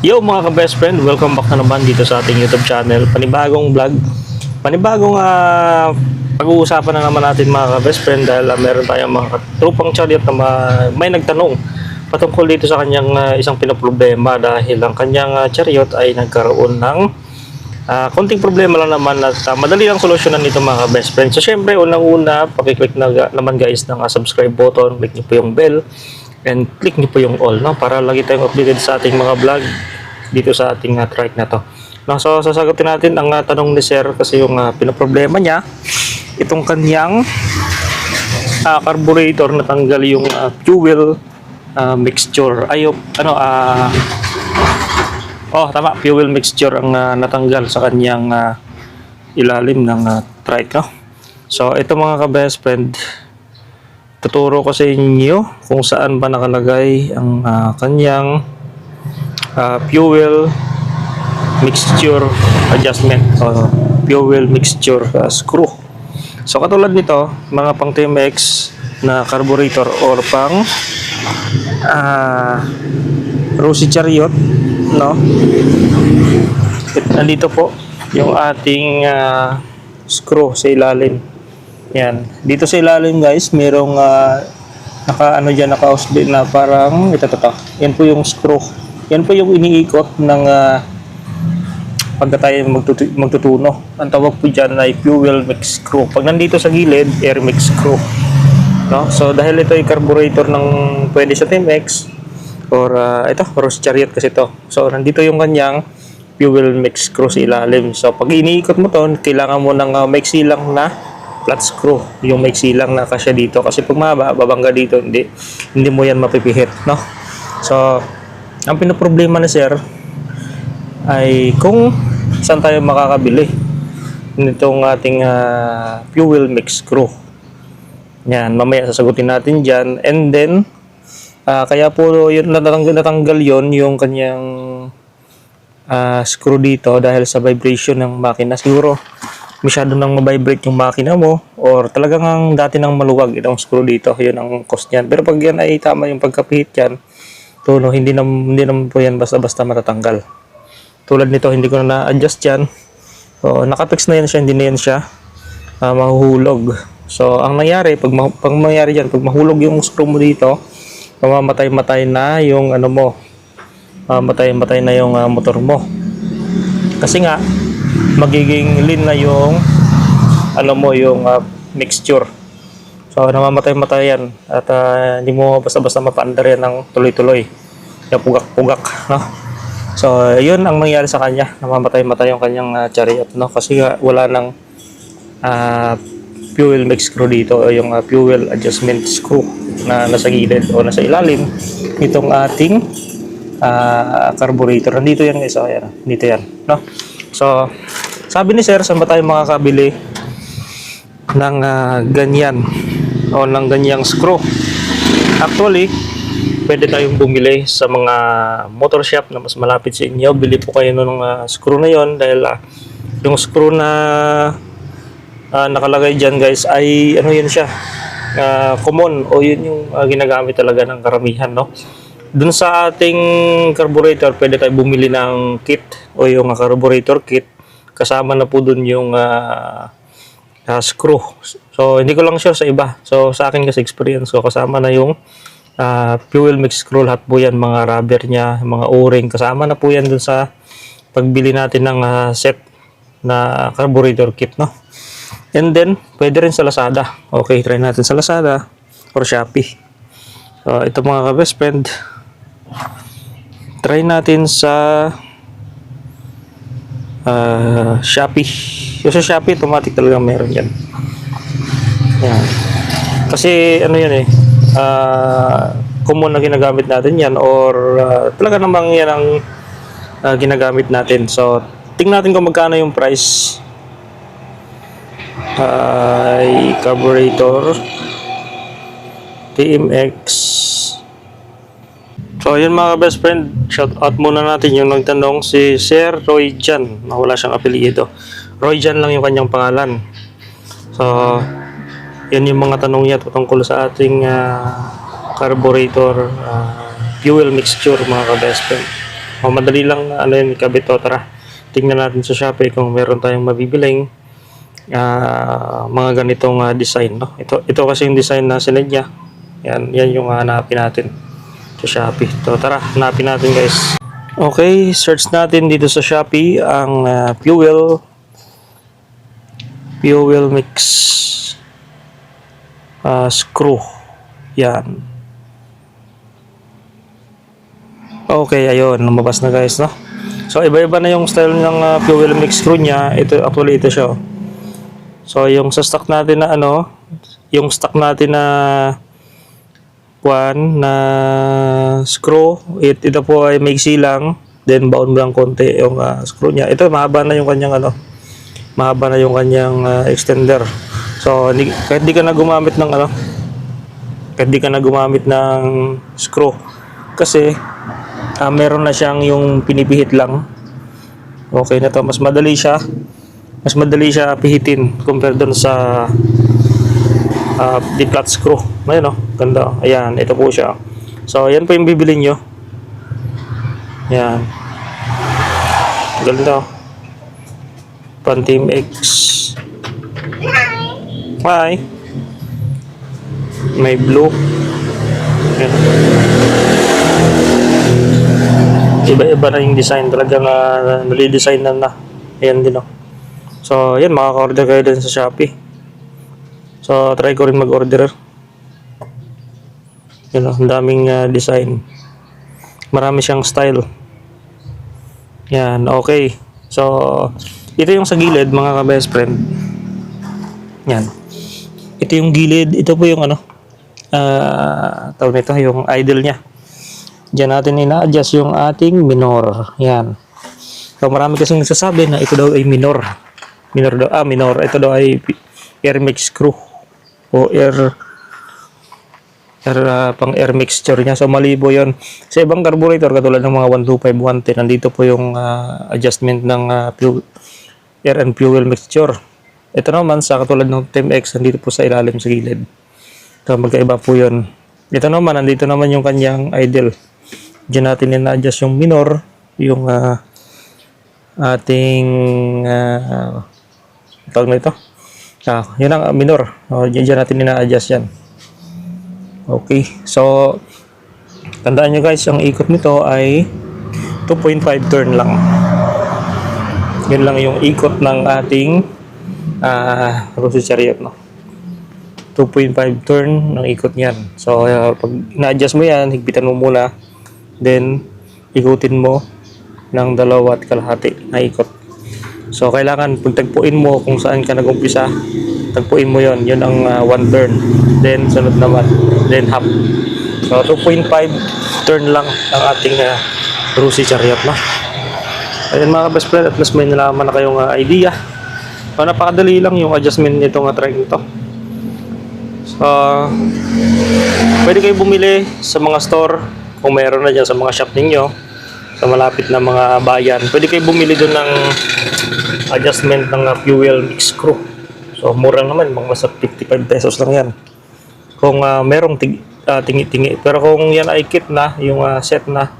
Yo mga ka-best friend, welcome back na naman dito sa ating YouTube channel. Panibagong vlog, panibagong ah, pag-uusapan na naman natin mga ka-best friend dahil ah, meron tayong mga trupang chariot na ma- may nagtanong patungkol dito sa kanyang ah, isang pinaproblema dahil ang kanyang ah, chariot ay nagkaroon ng ah, konting problema lang naman at ah, madali lang solusyonan nito mga ka-best friend. So syempre, unang-una, pakiclick na naman guys ng ah, subscribe button, click niyo po yung bell and click niyo po yung all no para lagi tayong updated sa ating mga vlog dito sa ating uh, trike na to. No, so sasagutin natin ang uh, tanong ni Sir kasi yung uh, pinaproblema niya itong kanyang uh, carburetor natanggal yung uh, fuel uh, mixture ayo ano ah oh tama fuel mixture ang uh, natanggal sa kanyang uh, ilalim ng uh, trike no. So ito mga ka-best friend tuturo ko sa inyo kung saan ba nakalagay ang ah, kanyang ah, fuel mixture adjustment o fuel mixture ah, screw. So katulad nito, mga pang TMX na carburetor or pang ah Rosy Chariot, no? Nandito po yung ating ah, screw sa ilalim. Yan. Dito sa ilalim guys, merong ah, naka ano diyan naka din na parang ito to, to. Yan po yung screw. Yan po yung iniikot ng uh, pagka tayo magtutu- magtutuno. Ang tawag po diyan ay fuel mix screw. Pag nandito sa gilid, air mix screw. No? So dahil ito ay carburetor ng pwede sa TMX or ah, ito, Rose Chariot kasi ito. So nandito yung kanyang fuel mix screw sa ilalim. So pag iniikot mo to, kailangan mo ng uh, maiksi lang na flat screw. Yung maiksi lang na kasya dito. Kasi pag maba, babangga dito, hindi, hindi mo yan mapipihit. No? So, ang pinoproblema na sir ay kung saan tayo makakabili nitong ating ah, fuel mix screw. Yan, mamaya sasagutin natin dyan. And then, ah, kaya po yun, natanggal, natanggal yon yung kanyang ah, screw dito dahil sa vibration ng makina. Siguro, masyado nang mabibrate yung makina mo or talagang ang dati nang maluwag itong screw dito. Yun ang cost niyan. Pero pag yan ay tama yung pagkapihit yan, to no, hindi naman, hindi naman po yan basta-basta matatanggal. Tulad nito, hindi ko na na-adjust yan. So, nakapix na yan siya, hindi na yan siya ah, mahuhulog. So, ang nangyari, pag, pag mangyari yan, pag mahulog yung screw mo dito, mamamatay-matay na yung ano mo, mamamatay-matay na yung ah, motor mo. Kasi nga, magiging lean na yung ano mo, yung ah, mixture. So, namamatay-matay yan at ah, hindi mo basta-basta mapaandar yan ng tuloy-tuloy. Yung pugak-pugak, no? So, yun ang nangyari sa kanya. Namamatay-matay yung kanyang ah, chariot, no? Kasi nga, wala nang ah, fuel mix screw dito o yung ah, fuel adjustment screw na nasa gilid o nasa ilalim itong ating ah, carburetor. Nandito yan guys, oh, yan. Dito yan, no? So, sabi ni sir, saan ba tayo makakabili ng ah, ganyan? O ng ganyang screw? Actually, pwede tayong bumili sa mga motor shop na mas malapit sa inyo. Bili po kayo ng ah, screw na yon dahil ah, yung screw na ah, nakalagay dyan guys ay ano yun siya? Ah, common. O yun yung ah, ginagamit talaga ng karamihan no? Dun sa ating carburetor pwede tayo bumili ng kit. O yung ah, carburetor kit kasama na po dun yung ah, ah, screw so hindi ko lang sure sa iba so sa akin kasi experience ko kasama na yung ah, fuel mix screw lahat po yan mga rubber niya mga o-ring kasama na po yan dun sa pagbili natin ng ah, set na carburetor kit no And then, pwede rin sa Lazada. Okay, try natin sa Lazada or Shopee. So, ito mga ka-best friend. Try natin sa ah, Shopee. Yung sa Shopee, automatic talaga meron yan. Yan. Kasi, ano yun eh, ah, common na ginagamit natin yan or ah, talaga namang yan ang ah, ginagamit natin. So, tingnan natin kung magkano yung price ay carburetor TMX So yun mga best friend, shout out muna natin yung nagtanong si Sir Roy Jan, na wala siyang apelyido. Roy Jan lang yung kanyang pangalan. So yun yung mga tanong niya tungkol sa ating ah, carburetor ah, fuel mixture mga ka-best friend. O, madali lang ano yun, ikabit to. Tara, tingnan natin sa Shopee kung meron tayong mabibiling ah, mga ganitong ah, design. No? Ito, ito kasi yung design na sinad niya. Yan, yan yung hanapin natin sa Shopee. So, tara, hanapin natin guys. Okay, search natin dito sa Shopee ang ah, fuel fuel mix ah, screw. Yan. Okay, ayun, lumabas na guys, no? So, iba-iba na yung style ng ah, fuel mix screw niya. Ito, actually, ito siya. oh. So, yung sa stock natin na ano, yung stock natin na kwan na screw, it, ito po ay maiksi lang, then baon mo lang konti yung ah, screw niya. Ito, mahaba na yung kanyang ano, mahaba na yung kanyang ah, extender. So, hindi, kahit di ka na gumamit ng ano, kahit di ka na gumamit ng screw, kasi ah, meron na siyang yung pinipihit lang. Okay na to, mas madali siya. Mas madali siya pihitin compared doon sa uh, the flat screw. Ayun oh, ganda. oh. Ayan, ito po siya. So, ayan po yung bibili nyo. Ayan. Ganda. oh. Panteam X. Hi. May blue. Ayan. Iba-iba na yung design. Talagang uh, nalidesign na na. Ayan din oh. So, yan, makaka-order kayo din sa Shopee. So, try ko rin mag-order. Yun, ang daming ah, design. Marami siyang style. Yan, okay. So, ito yung sa gilid, mga ka-best friend. Yan. Ito yung gilid. Ito po yung ano, ah, tawag nito, yung idle niya. Diyan natin ina-adjust yung ating minor. Yan. So, marami kasing nagsasabi na ito daw ay minor. Minor daw, ah, minor. Ito daw ay air mix screw. O air, air ah, pang air mixture niya. So, malibo yon Sa ibang carburetor, katulad ng mga 125, 110, nandito po yung ah, adjustment ng ah, fuel, air and fuel mixture. Ito naman, sa katulad ng TMX, nandito po sa ilalim sa gilid. So, magkaiba po yun. Ito naman, nandito naman yung kanyang idle. Diyan natin ina-adjust yung minor, yung ah, ating uh, tawag na ito. Ah, yun ang minor. O, dyan, dyan natin ina-adjust yan. Okay. So, tandaan nyo guys, ang ikot nito ay 2.5 turn lang. Yun lang yung ikot ng ating ah Rosy Chariot, no? 2.5 turn ng ikot niyan. So, uh, pag na-adjust mo yan, higpitan mo muna. Then, ikutin mo ng dalawa at kalahati na ikot. So, kailangan pagtagpuin mo kung saan ka nag-umpisa, tagpuin mo yon Yun ang uh, one turn. Then, sunod naman. Then, half. So, 2.5 turn lang ang ating uh, Rosy Chariot, no? Ayun mga best friend, at least may nalaman na kayong uh, idea. So, napakadali lang yung adjustment nitong uh, trike nito. So, pwede kayo bumili sa mga store kung meron na dyan sa mga shop ninyo sa malapit na mga bayan. Pwede kayo bumili doon ng adjustment ng uh, fuel mix screw. So, mura naman. Mga sa 55 pesos lang yan. Kung uh, merong uh, tingi-tingi. Pero kung yan ay kit na, yung uh, set na,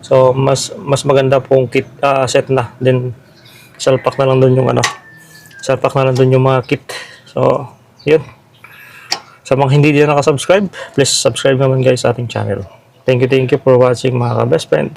so mas mas maganda pong kit uh, set na. Then, salpak na lang doon yung ano, salpak na lang doon yung mga kit. So, yun. Sa mga hindi din nakasubscribe, please subscribe naman guys sa ating channel. Thank you, thank you for watching mga ka-best friend.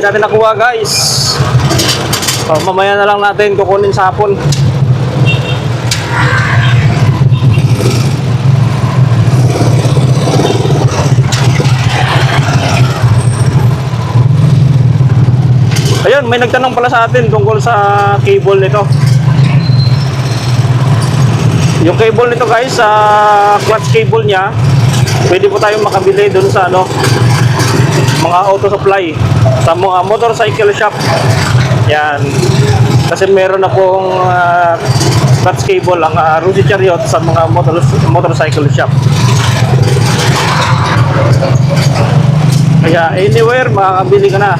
Hindi natin nakuha guys. So, mamaya na lang natin kukunin sa. Ayun, may nagtanong pala sa atin tungkol sa cable nito. Yung cable nito guys, sa clutch cable niya, pwede po tayong makabili dun sa ano, mga auto supply sa mga motorcycle shop. Yan. Kasi meron na pong ah, clutch cable ang uh, Rusi Chariot sa mga motor motorcycle shop. Kaya anywhere makakabili ka na.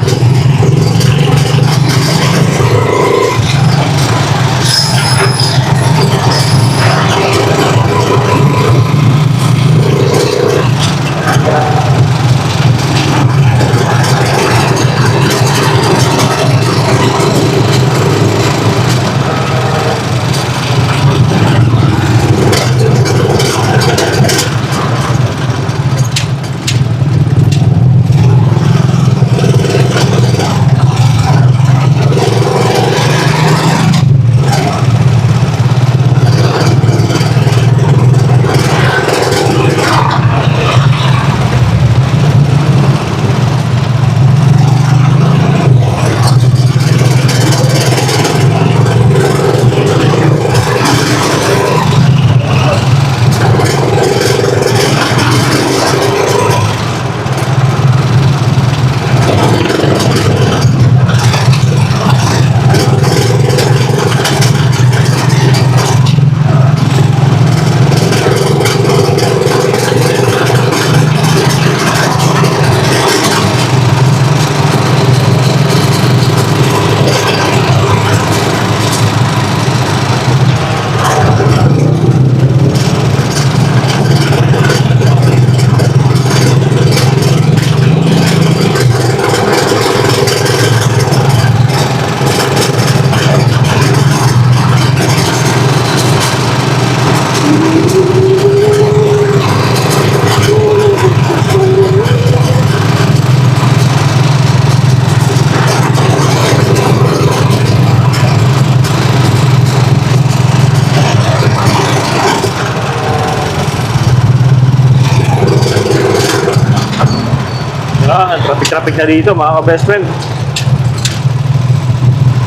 Traffic-traffic na dito mga ka-best friend.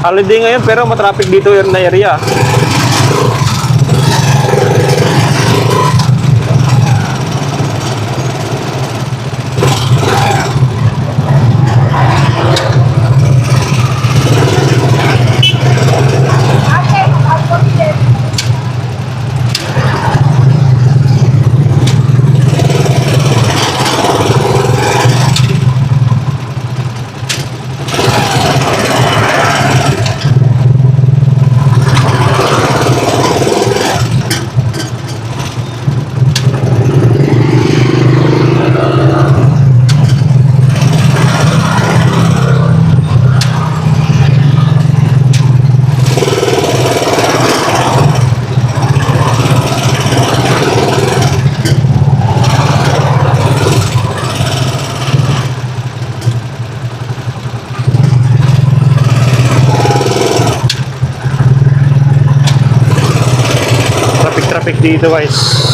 Holiday ngayon pero matraffic dito na area. Dito guys.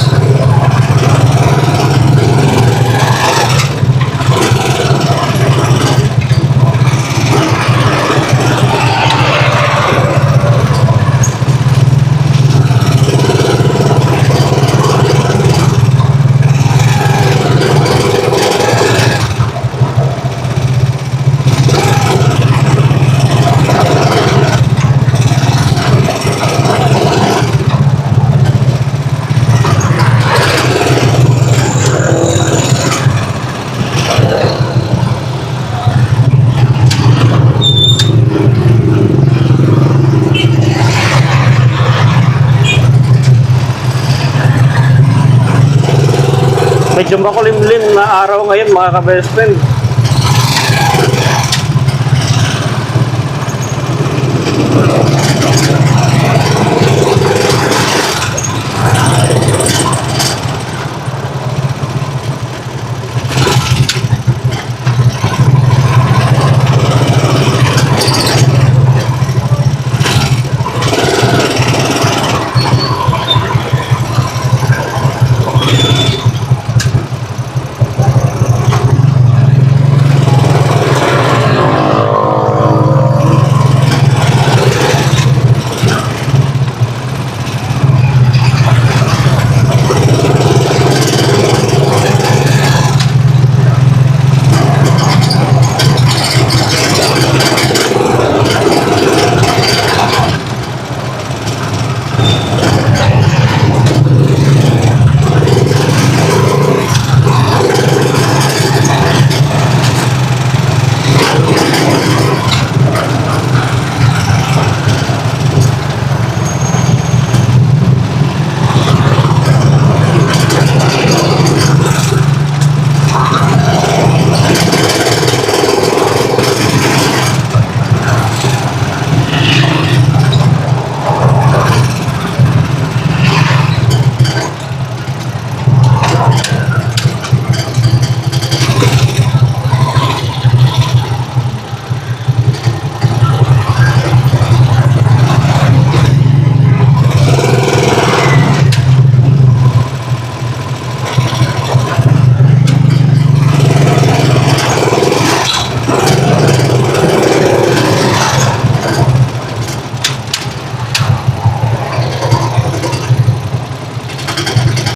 Medyo makulimlim na araw ngayon mga ka-best friend.